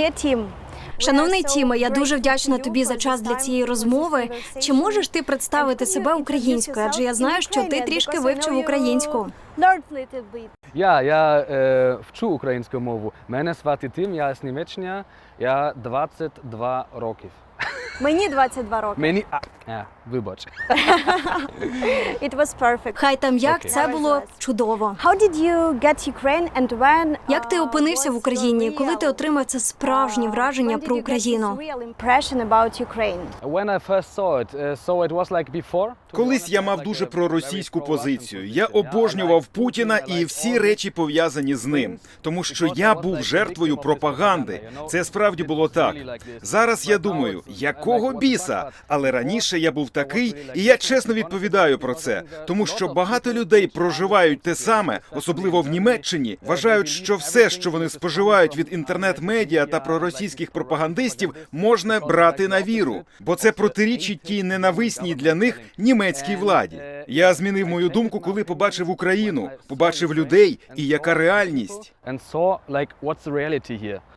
Tim, Шановний Тіме, я дуже вдячна тобі за час для цієї розмови. Чи можеш ти представити себе українською? Адже я знаю, що ти трішки вивчив українську. Я, я е, вчу українську мову. Мене звати Тим, я з Німеччини, я 22 років. Мені 22 роки. Мені. А, а, вибач. It was perfect. Хай там як Окей. це було чудово. How did you get Ukraine and when Як ти uh, опинився в was Україні? your Коли ти real, отримав це справжнє uh, враження when did про you get Україну? this real impression about Ukraine? When I first saw it, uh, so it was like before. Колись я мав дуже проросійську позицію. Я обожнював Путіна і всі речі пов'язані з ним, тому що я був жертвою пропаганди. Це справді було так. Зараз я думаю, якого біса? Але раніше я був такий, і я чесно відповідаю про це, тому що багато людей проживають те саме, особливо в Німеччині, вважають, що все, що вони споживають від інтернет-медіа та проросійських пропагандистів, можна брати на віру, бо це протирічить тій ненависній для них німецькій владі. Я змінив мою думку, коли побачив Україну, побачив людей і яка реальність.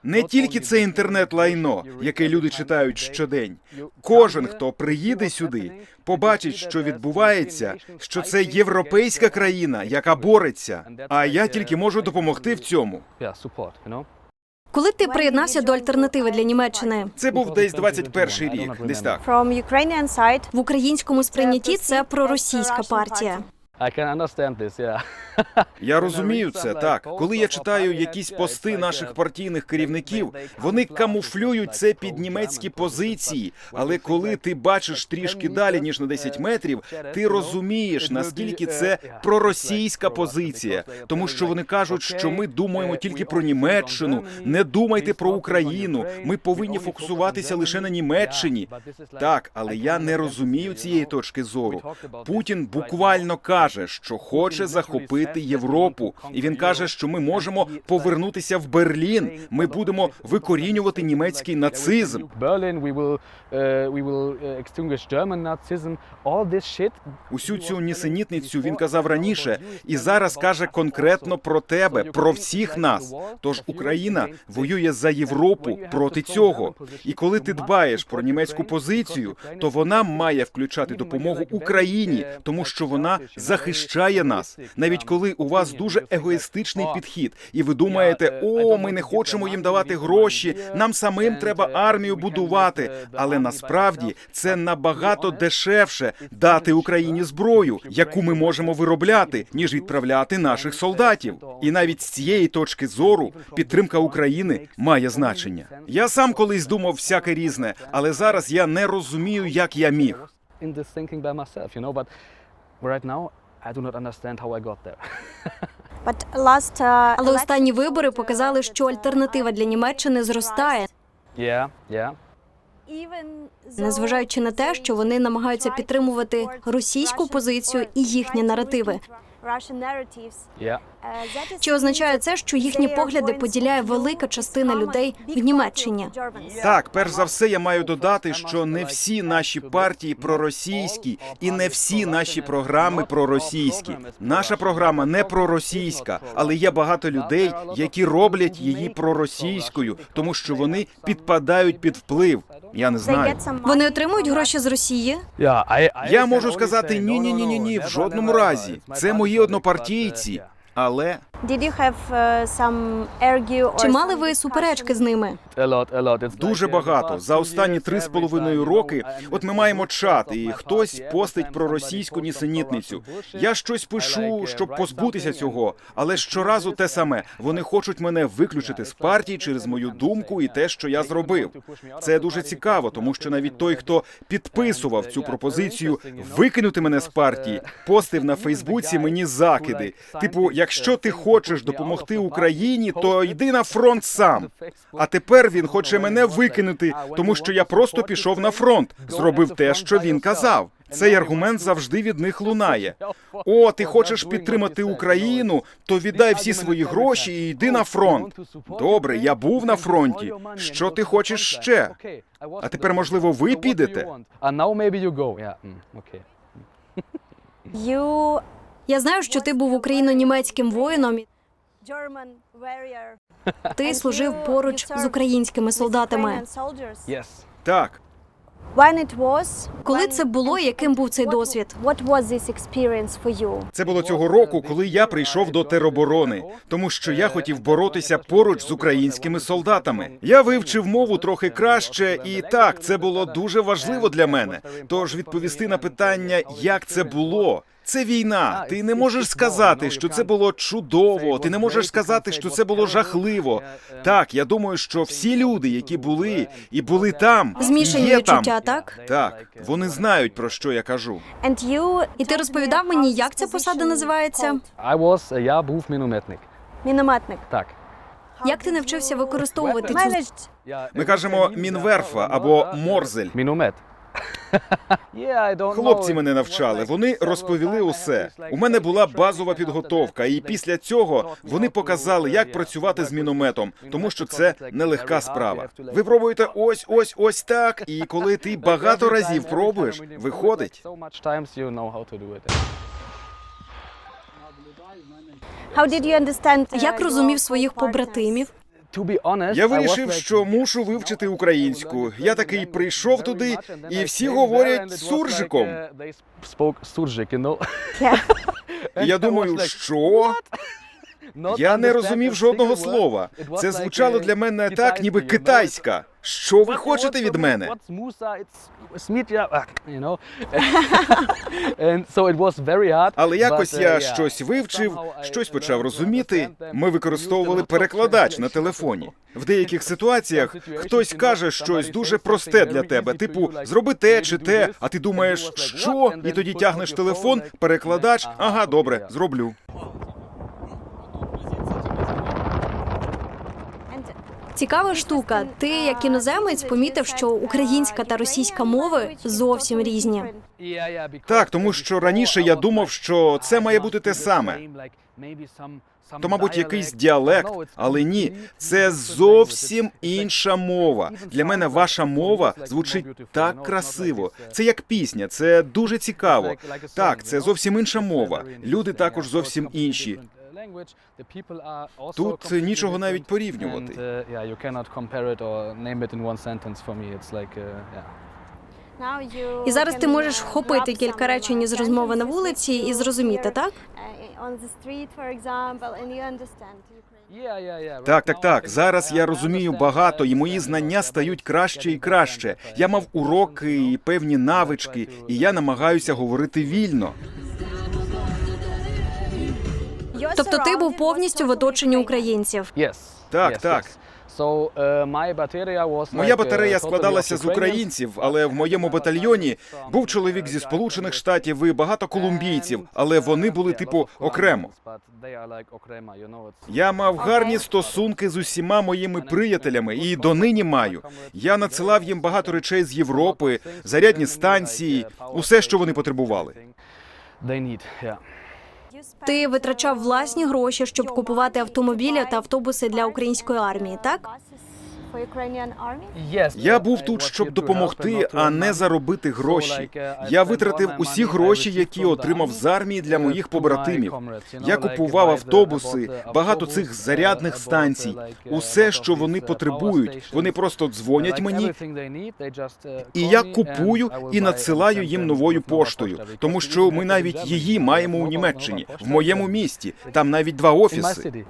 Не тільки це інтернет-лайно, яке люди читають щодень. Кожен, хто приїде сюди, побачить, що відбувається, що це європейська країна, яка бореться. А я тільки можу допомогти в цьому. Коли ти приєднався до альтернативи для Німеччини? Це був десь 21 рік, десь так. From Ukrainian side, В українському сприйнятті це проросійська партія. Я розумію це так. Коли я читаю якісь пости наших партійних керівників, вони камуфлюють це під німецькі позиції. Але коли ти бачиш трішки далі ніж на 10 метрів, ти розумієш наскільки це проросійська позиція, тому що вони кажуть, що ми думаємо тільки про Німеччину. Не думайте про Україну. Ми повинні фокусуватися лише на Німеччині. Так, але я не розумію цієї точки зору. Путін буквально каже, що хоче захопити Європу, і він каже, що ми можемо повернутися в Берлін. Ми будемо викорінювати німецький нацизм. This shit. Усю цю нісенітницю він казав раніше, і зараз каже конкретно про тебе, про всіх нас. Тож Україна воює за Європу проти цього. І коли ти дбаєш про німецьку позицію, то вона має включати допомогу Україні, тому що вона захищає нас. Навіть коли у вас дуже егоїстичний підхід, і ви думаєте, о, ми не хочемо їм давати гроші, нам самим треба армію будувати. Але насправді це набагато дешевше дати Україні зброю, яку ми можемо виробляти, ніж відправляти наших солдатів. І навіть з цієї точки зору підтримка України має значення. Я сам колись думав всяке різне, але зараз я не розумію, як я міг. in this thinking by myself, you know. But right now, I do not understand how I got there. but last uh, Але останні вибори показали, що альтернатива для Німеччини зростає, yeah, yeah. незважаючи на те, що вони намагаються підтримувати російську позицію і їхні наративи. Yeah. uh, Чи означає це, що їхні погляди поділяє велика частина людей в Німеччині? Так, перш за все, я маю додати, що не всі наші партії проросійські, і не всі наші програми проросійські. Наша програма не проросійська, але є багато людей, які роблять її проросійською, тому що вони підпадають під вплив. Я не знаю. Вони отримують гроші з Росії? Я можу сказати ні, ні, ні, ні, ні, в жодному разі. Це мої однопартійці. Але Did you have uh, some argue or Чи мали ви суперечки з ними? A lot, a lot. It's Дуже uh, багато за останні три з половиною роки. От ми маємо чат, і хтось постить про російську нісенітницю. Я щось пишу, uh, щоб позбутися цього, але щоразу те саме. Вони хочуть мене виключити з партії через мою думку і те, що я зробив. Це дуже цікаво, тому що навіть той, хто підписував цю пропозицію, викинути мене з партії, постив на Фейсбуці мені закиди. Типу, якщо ти хочеш допомогти Україні, то йди на фронт сам. А тепер він хоче мене викинути, тому що я просто пішов на фронт, зробив те, що він казав. Цей аргумент завжди від них лунає. О, ти хочеш підтримати Україну, то віддай всі свої гроші і йди на фронт. Добре, я був на фронті. Що ти хочеш ще? А тепер, можливо, ви підете? You Я знаю, що ти був україно-німецьким воїном. Ти служив поруч з українськими солдатами. Так, Коли це було, яким був цей досвід? Це було цього року, коли я прийшов до тероборони, тому що я хотів боротися поруч з українськими солдатами. Я вивчив мову трохи краще, і так, це було дуже важливо для мене. Тож відповісти на питання, як це було. Це війна. Ти не можеш сказати, що це було чудово. Ти не можеш сказати, що це було жахливо. Так, я думаю, що всі люди, які були і були там, Змішані є там. відчуття, так? Так, вони знають про що я кажу. І ти розповідав мені, як ця посада називається? I was, я був мінометник. Мінометник. Так. Як ти навчився використовувати цю Ми кажемо мінверфа або морзель. Міномет. Хлопці мене навчали. Вони розповіли усе. У мене була базова підготовка, і після цього вони показали, як працювати з мінометом, тому що це нелегка справа. Ви пробуєте ось, ось, ось так. І коли ти багато разів пробуєш, виходить. Як розумів своїх побратимів? Я вирішив, що мушу вивчити українську. Я такий прийшов туди, і всі говорять суржиком. Суржик, you know? Yeah. Я думаю, що? Я не розумів жодного слова. Це звучало для мене так, ніби китайська. Що ви хочете від мене? Але якось uh, я щось вивчив, щось почав розуміти. Ми використовували перекладач на телефоні. В деяких ситуаціях хтось каже щось дуже просте для тебе, типу зроби те чи те, а ти думаєш, що? І тоді тягнеш телефон, перекладач. Ага, добре, зроблю. Цікава штука. Ти, як іноземець, помітив, що українська та російська мови зовсім різні. Так, тому що раніше я думав, що це має бути те саме. То, мабуть, якийсь діалект, але ні, це зовсім інша мова. Для мене ваша мова звучить так красиво. Це як пісня, це дуже цікаво. Так, це зовсім інша мова. Люди також зовсім інші. Тут нічого навіть порівнювати. now you І зараз ти можеш uh, вхопити кілька речень із uh, розмови на вулиці і зрозуміти, так? uh, Ukrainian. Так, так, так. Зараз я розумію багато, і мої знання стають краще і краще. Я мав уроки і певні навички, і я намагаюся говорити вільно. Тобто ти був повністю в оточенні українців. Так, так. Моя батарея складалася з українців, але в моєму батальйоні був чоловік зі Сполучених Штатів і багато колумбійців, але вони були типу окремо. Я мав гарні стосунки з усіма моїми приятелями і донині маю. Я надсилав їм багато речей з Європи, зарядні станції, усе, що вони потребували. Ти витрачав власні гроші, щоб купувати автомобілі та автобуси для української армії, так? Я був тут, щоб допомогти, а не заробити гроші. Я витратив усі гроші, які отримав з армії для моїх побратимів. Я купував автобуси, багато цих зарядних станцій, усе, що вони потребують. Вони просто дзвонять мені, і я купую і надсилаю їм новою поштою, тому що ми навіть її маємо у Німеччині, в моєму місті. Там навіть два офіси.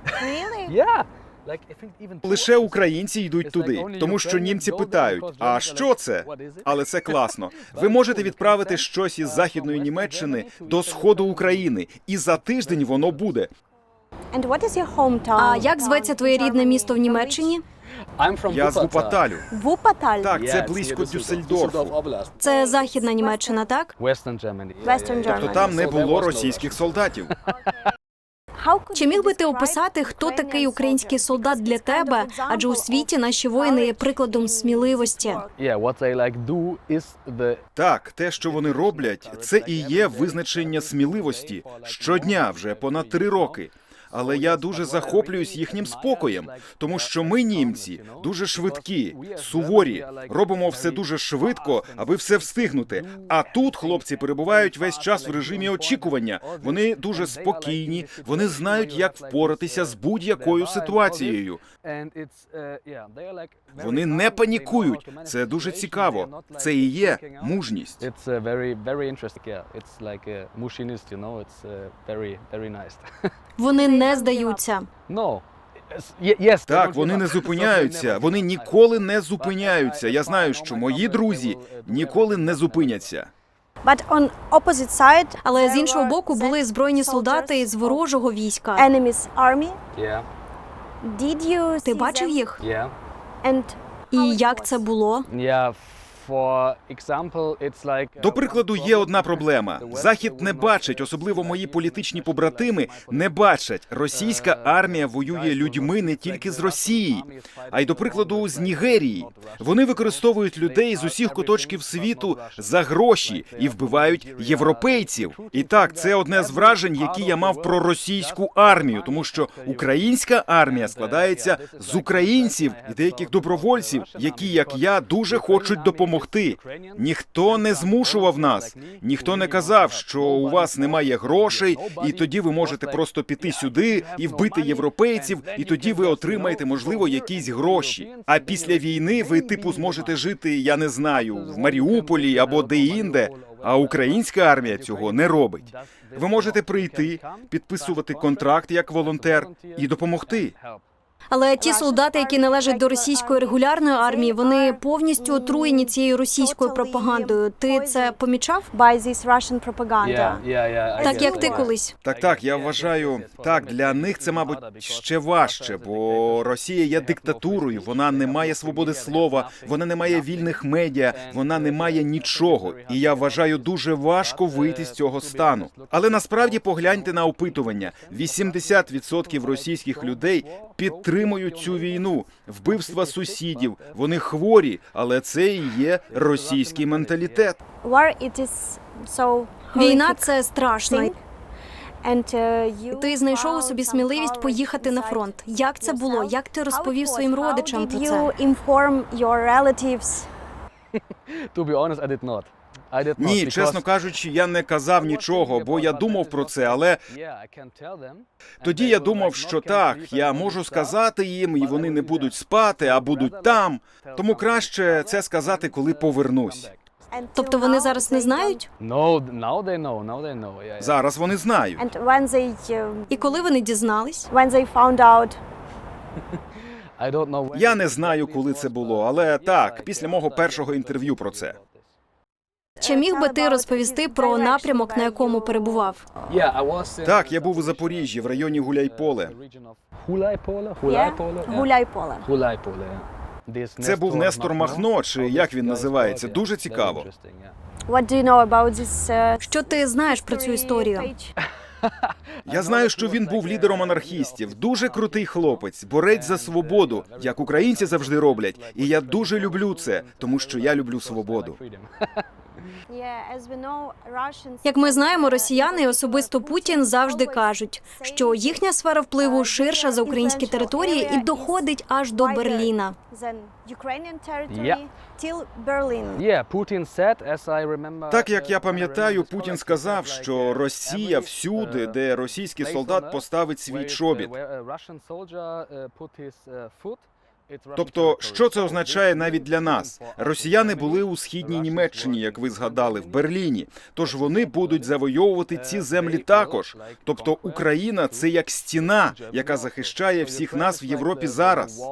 Лише українці йдуть туди, тому що німці питають: а що це? Але це класно. Ви можете відправити щось із західної Німеччини до сходу України, і за тиждень воно буде. А як зветься твоє рідне місто в Німеччині? Я з which- Wuppertal. Так, це близько Дюссельдорфу. Це західна Німеччина, так? Western Germany. Тобто там не було російських солдатів. Чи міг би ти описати, хто такий український солдат для тебе? Адже у світі наші воїни є прикладом сміливості. Так, те, що вони роблять, це і є визначення сміливості щодня вже понад три роки. Але я дуже захоплююсь їхнім спокоєм, тому що ми, німці, дуже швидкі, суворі, робимо все дуже швидко, аби все встигнути. А тут хлопці перебувають весь час в режимі очікування. Вони дуже спокійні, вони знають, як впоратися з будь-якою ситуацією. Вони не панікують. Це дуже цікаво. Це і є мужність. Uh, very, very interesting. Yeah, it's like a you know. It's uh, very, very nice. Вони не здаються. Yes, yes, Так, вони не зупиняються. Вони ніколи не зупиняються. Я знаю, що мої друзі ніколи не зупиняться. But on opposite side, Але з іншого боку були збройні солдати з ворожого війська. enemy's army. Yeah, Did you Ти see бачив them? їх? yeah. And І як це було? Uh, До прикладу, є одна проблема. Захід не бачить, особливо мої політичні побратими не бачать. Російська армія воює людьми не тільки з Росії, а й до прикладу з Нігерії. Вони використовують людей з усіх куточків світу за гроші і вбивають європейців. І так, це одне з вражень, які я мав про російську армію, тому що українська армія складається з українців і деяких добровольців, які, як я, дуже хочуть допомогти. Ніхто не змушував нас, ніхто не казав, що у вас немає грошей, і тоді ви можете просто піти сюди і вбити європейців, і тоді ви отримаєте, можливо, якісь гроші. А після війни ви типу зможете жити, я не знаю, в Маріуполі або де-інде. А українська армія цього не робить. Ви можете прийти, підписувати контракт як волонтер і допомогти. Але ті солдати, які належать до російської регулярної армії, вони повністю отруєні цією російською пропагандою. Ти це помічав? I Так як ти колись. Так, так, я вважаю, так для них це, мабуть, ще важче, бо Росія є диктатурою, вона не має свободи слова, вона не має вільних медіа, вона не має нічого. І я вважаю дуже важко вийти з цього стану. Але насправді погляньте на опитування: 80% російських людей підтримують цю війну, вбивства сусідів. Вони хворі, але це і є російський менталітет. Війна це страшно. uh, Ти знайшов у собі сміливість поїхати на фронт. Як це було? Як ти розповів своїм родичам про це? To be honest, I did not. Ні, чесно кажучи, я не казав нічого, бо я думав про це, але тоді я думав, що так, я можу сказати їм, і вони не будуть спати, а будуть там. Тому краще це сказати, коли повернусь. Тобто вони зараз не знають? Зараз вони знають. Uh, І коли вони дізнались? Я не знаю, коли це було, але так, після мого першого інтерв'ю про це. Чи міг би ти розповісти про напрямок, на якому перебував? Так, я був у Запоріжжі, в районі Гуляйполе. Гуляйполе? Гуляйполе? Гуляйполе. Гуляйполе, Це був Нестор Махно, чи як він називається. Дуже цікаво. uh, Що ти знаєш про цю історію? Я знаю, що він був лідером анархістів, дуже крутий хлопець, борець за свободу, як українці завжди роблять. І я дуже люблю це, тому що я люблю свободу. Як ми знаємо, uh, росіяни і особисто Путін завжди кажуть, що їхня сфера впливу ширша за українські території і доходить аж до Берліна. Так як я пам'ятаю, Путін сказав, що uh, Росія всюди, uh, де російський солдат поставить свій чобіт. Тобто, що це означає навіть для нас? Росіяни були у східній Німеччині, як ви згадали, в Берліні. Тож вони будуть завойовувати ці землі також. Тобто Україна це як стіна, яка захищає всіх нас в Європі зараз.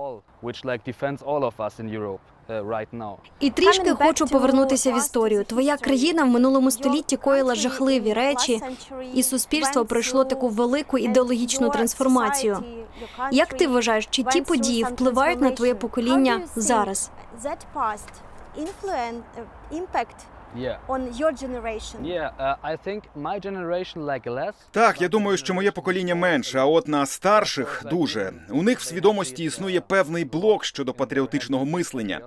Now. І трішки хочу повернутися в історію. Твоя країна в минулому столітті коїла жахливі in the last речі, century і суспільство пройшло таку велику ідеологічну трансформацію. Як ти вважаєш, чи ті події впливають на твоє покоління зараз? Yeah. on your generation. Yeah, uh, I think my generation like less. Так, я думаю, що моє покоління менше, а от на старших дуже. У них в свідомості існує певний блок щодо патріотичного мислення.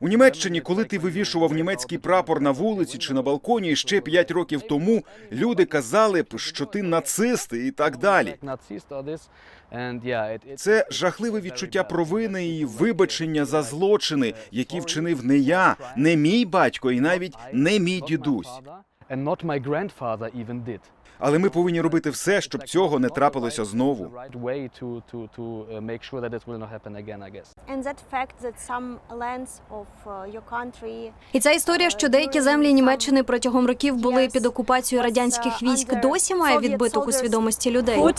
У Німеччині, коли ти вивішував німецький прапор на вулиці чи на балконі ще п'ять років тому, люди казали б, що ти нацист і так далі. Це жахливе відчуття провини і вибачення за злочини, які вчинив не я, не мій батько і навіть не мій дідусь. Але ми повинні робити все, щоб цього не трапилося знову. Uh, uh, І ця історія, що деякі землі Німеччини протягом років були під окупацією радянських військ, досі має відбиток у свідомості людей.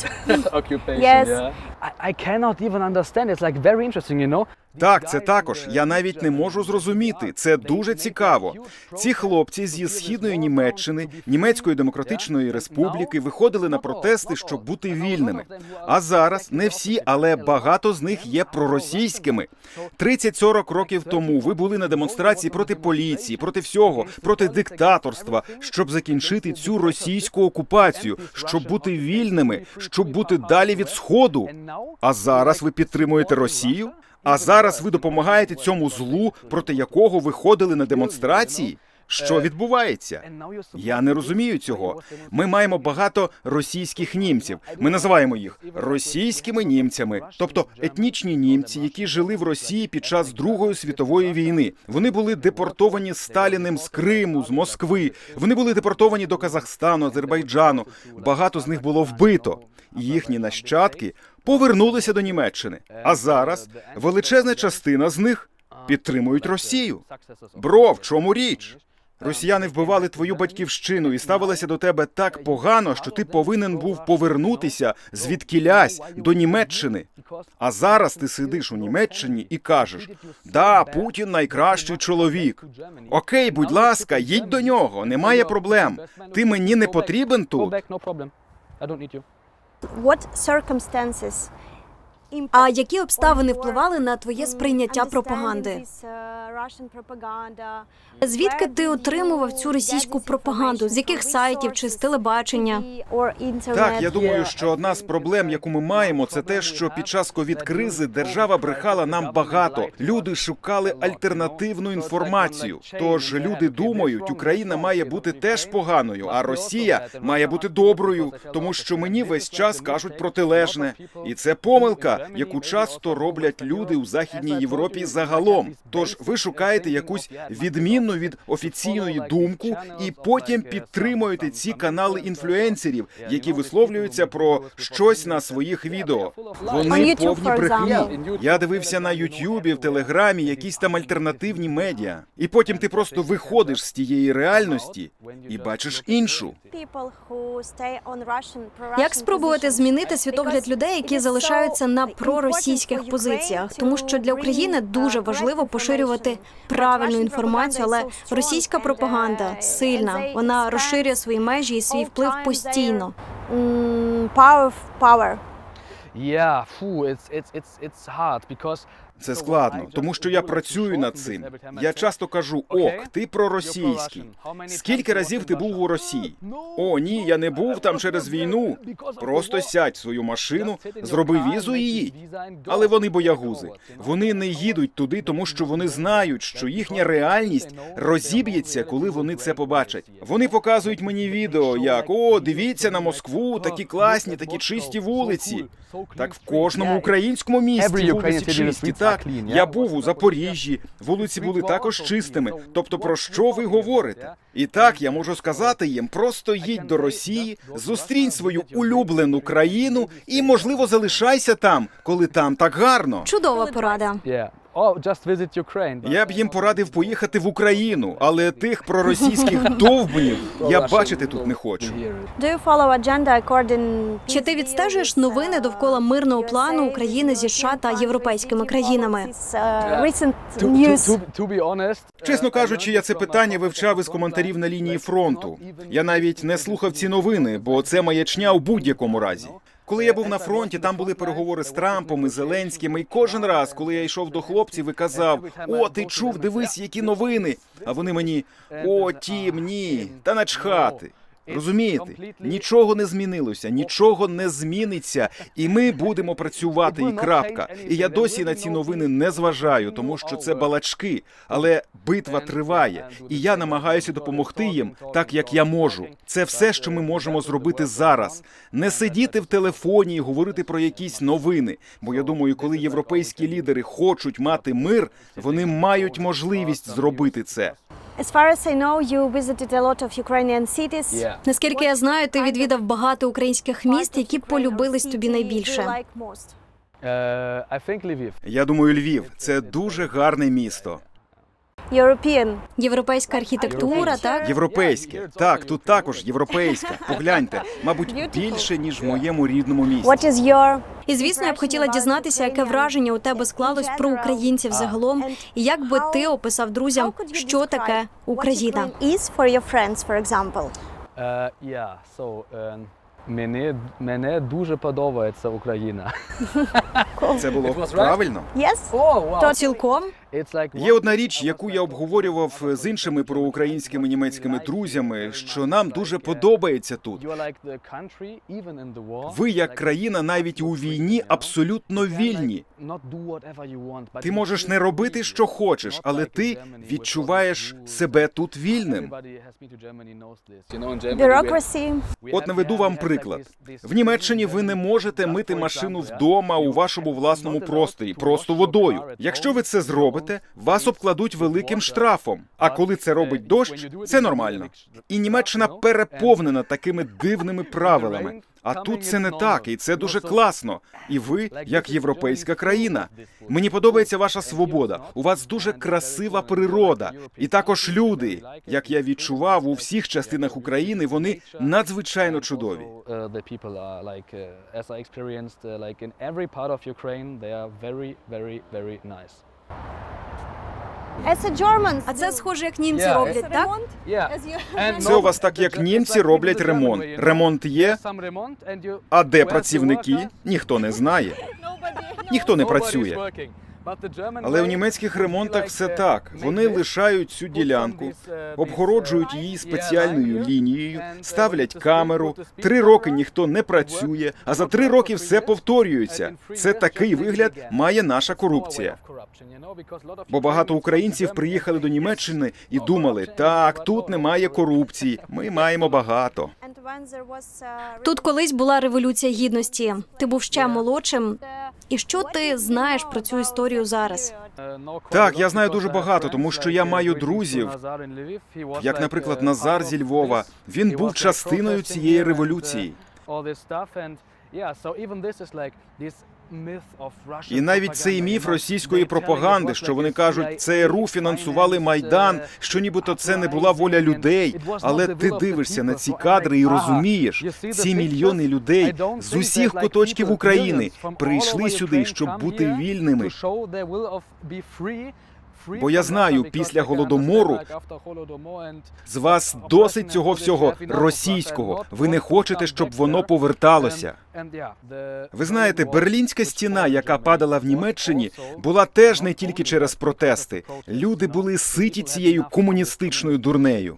I cannot even understand. It's like very interesting, you know. Так, це також. Я навіть не можу зрозуміти. Це дуже цікаво. Ці хлопці зі східної Німеччини, Німецької демократичної республіки виходили на протести, щоб бути вільними. А зараз не всі, але багато з них є проросійськими. 30-40 років тому ви були на демонстрації проти поліції, проти всього, проти диктаторства, щоб закінчити цю російську окупацію, щоб бути вільними, щоб бути далі від сходу. А зараз ви підтримуєте Росію? А зараз ви допомагаєте цьому злу, проти якого ви ходили на демонстрації? Що відбувається? Я не розумію цього. Ми маємо багато російських німців. Ми називаємо їх російськими німцями, тобто етнічні німці, які жили в Росії під час Другої світової війни. Вони були депортовані Сталіним з Криму, з Москви. Вони були депортовані до Казахстану, Азербайджану. Багато з них було вбито. Їхні нащадки повернулися до Німеччини. А зараз величезна частина з них підтримують Росію. Бро, в чому річ? Росіяни вбивали твою батьківщину і ставилися до тебе так погано, що ти повинен був повернутися звідкілясь до Німеччини. А зараз ти сидиш у Німеччині і кажеш: Да, Путін найкращий чоловік. Окей, будь ласка, їдь до нього, немає проблем. Ти мені не потрібен тут. what circumstances А які обставини впливали на твоє сприйняття пропагаганди? Звідки ти отримував цю російську пропаганду? З яких сайтів чи з телебачення? Так, я думаю, що одна з проблем, яку ми маємо, це те, що під час ковід-кризи держава брехала нам багато. Люди шукали альтернативну інформацію. Тож люди думають, Україна має бути теж поганою, а Росія має бути доброю, тому що мені весь час кажуть протилежне, і це помилка, яку часто роблять люди у західній Європі загалом. Тож ви шукаєте якусь відмінну від офіційної думку, і потім підтримуєте ці канали інфлюенсерів, які висловлюються про щось на своїх відео. Вони повні брехні. Я дивився на Ютюбі, в Телеграмі, якісь там альтернативні медіа. І потім ти просто виходиш з тієї реальності і бачиш іншу. Як спробувати змінити світогляд людей, які залишаються на проросійських позиціях? Тому що для України дуже важливо поширювати правильну інформацію, але російська пропаганда сильна. Вона розширює свої межі і свій вплив постійно. Power, power. Yeah, it's it's it's it's hard because Це складно, тому що я працюю над цим. Я часто кажу: ок, ти проросійський. Скільки разів ти був у Росії? О, ні, я не був там через війну. Просто сядь в свою машину, зроби візу і їдь. Але вони боягузи. Вони не їдуть туди, тому що вони знають, що їхня реальність розіб'ється, коли вони це побачать. Вони показують мені відео, як о, дивіться на Москву, такі класні, такі чисті вулиці. Так в кожному українському місті вулиці чисті. Так, я був у Запоріжжі, вулиці були також чистими. Тобто, про що ви говорите? І так я можу сказати їм: просто їдь до Росії, зустрінь свою улюблену країну і, можливо, залишайся там, коли там так гарно. Чудова порада. Oh. Я б їм порадив поїхати в Україну, але тих проросійських довбнів я бачити тут не хочу. Do you follow agenda according Чи ти відстежуєш новини довкола мирного плану України зі США та європейськими країнами? uh, recent To, to, news? to, to be honest, Чесно кажучи, я це питання вивчав із коментарів на лінії фронту. Я навіть не слухав ці новини, бо це маячня у будь-якому разі. Коли я був на фронті, там були переговори з Трампом і Зеленським. І кожен раз, коли я йшов до хлопців і казав: О, ти чув, дивись, які новини. А вони мені о, тім, ні, та начхати. Розумієте, нічого не змінилося, нічого не зміниться, і ми будемо працювати. І крапка. І я досі на ці новини не зважаю, тому що це балачки. Але битва триває, і я намагаюся допомогти їм так, як я можу. Це все, що ми можемо зробити зараз. Не сидіти в телефоні і говорити про якісь новини. Бо я думаю, коли європейські лідери хочуть мати мир, вони мають можливість зробити це. As far as I know, you visited a lot of Ukrainian cities. Yeah. Наскільки я знаю, ти відвідав багато українських міст, які полюбились тобі найбільше. Uh, I think Я думаю, Львів це дуже гарне місто. European. Європейська архітектура, так Європейське. Так, тут також європейське. Погляньте, мабуть, більше ніж в моєму рідному місті. What is your і звісно, я б хотіла дізнатися, яке враження у тебе склалось про українців загалом, і як би ти описав друзям, що таке Україна. Is for your friends, for example? Uh, yeah, so, мені, мене дуже подобається Україна. Це було правильно. Yes? Oh, wow. То цілком Є одна річ, яку я обговорював з іншими проукраїнськими німецькими друзями, що нам дуже подобається тут. Ви, як країна, навіть у війні абсолютно вільні. Ти можеш не робити, що хочеш, але ти відчуваєш себе тут вільним. От наведу вам приклад. В Німеччині ви не можете мити машину вдома у вашому власному просторі, просто водою. Якщо ви це зробите, вас обкладуть великим штрафом. А коли це робить дощ, це нормально. І Німеччина переповнена такими дивними правилами. А тут це не так, і це дуже класно. І ви, як європейська країна. Мені подобається ваша свобода. У вас дуже красива природа, і також люди, як я відчував у всіх частинах України, вони надзвичайно чудові. Uh, uh, very, very, very nice. А це схоже, як німці Yeah. роблять, так? Це у вас так, як німці роблять ремонт. Ремонт є, а де працівники? Ніхто не знає. Ніхто не працює. Але в німецьких ремонтах все uh, так. Вони лишають цю ділянку, uh, обгороджують uh, її спеціальною лінією, uh, ставлять камеру. Три роки ніхто не працює, а за три роки все повторюється. Це такий вигляд має наша корупція. Бо багато українців приїхали до Німеччини і "Yes, думали: так, тут немає корупції. Ми маємо багато. Uh, Тут колись була революція гідності. Ти був ще молодшим. І що ти знаєш про цю історію зараз? Так, я знаю дуже багато, тому що я маю друзів, як, наприклад, Назар зі Львова. Він був частиною цієї революції. І навіть цей міф російської пропаганди, що вони кажуть, ЦРУ фінансували майдан, що нібито це не була воля людей. Але ти дивишся на ці кадри і розумієш, ці мільйони людей з усіх куточків України прийшли сюди, щоб бути вільними. Бо я знаю, після голодомору З вас досить цього всього російського. Ви не хочете, щоб воно поверталося. Ви знаєте, берлінська стіна, яка падала в Німеччині, була теж не тільки через протести. Люди були ситі цією комуністичною дурнею.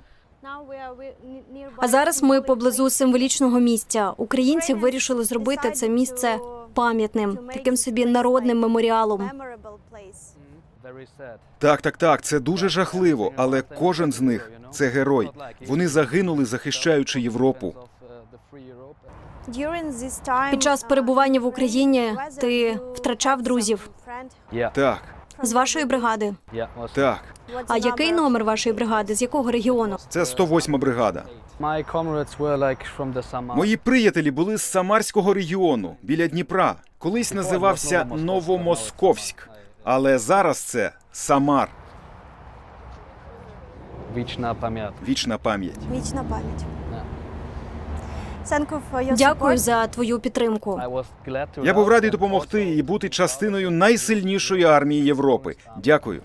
А зараз ми поблизу символічного місця. Українці вирішили зробити це місце пам'ятним, таким собі народним меморіалом. Так, так, так, це дуже жахливо, але кожен з них це герой. Вони загинули, захищаючи Європу. Під час перебування в Україні ти втрачав друзів Так, з вашої бригади. так. А який номер вашої бригади? З якого регіону? Це 108 бригада. Мої приятелі були з Самарського регіону біля Дніпра. Колись називався Новомосковськ, але зараз це Самар. Вічна пам'ять. Вічна пам'ять. Вічна пам'ять. Your Дякую за твою підтримку. Я був радий допомогти і бути частиною найсильнішої армії Європи. Дякую.